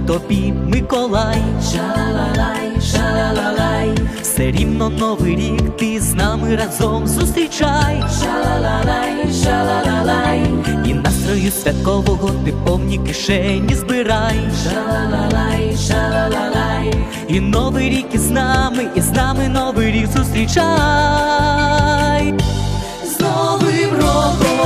тобі, Миколай. Шалалай, шалалай, Все рівно новий рік ти з нами разом зустрічай. шалалай, шалалай, І настрою святкового ти повні кишені збирай. шалалай, шалалай, І новий рік із нами, і з нами новий рік зустрічай. з новим роком,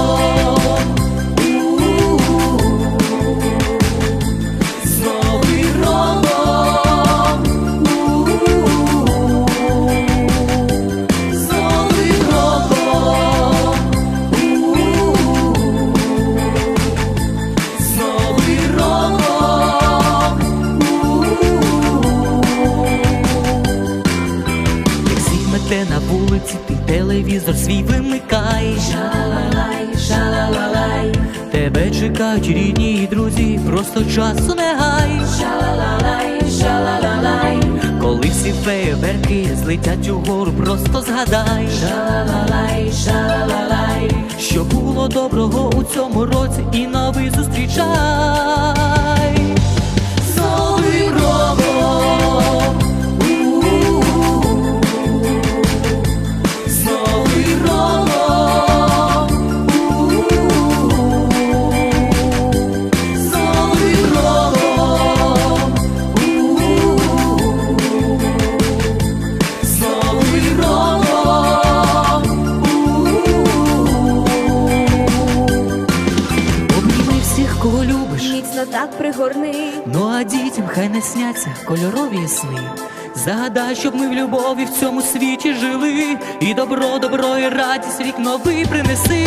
Зімете на вулиці, ти телевізор свій вимикай. шалалай, шалалай, Тебе чекають рідні і друзі, просто часу не гай. шалалай, шалалай, Коли всі фейерверки злетять угору, просто згадай, шалалай, шалалай, що було доброго у цьому році, і новий зустрічай. Міцно так пригорни, Ну а дітям хай не сняться кольорові сни. Загадай, щоб ми в любові в цьому світі жили, і добро, добро, і радість рік новий принеси.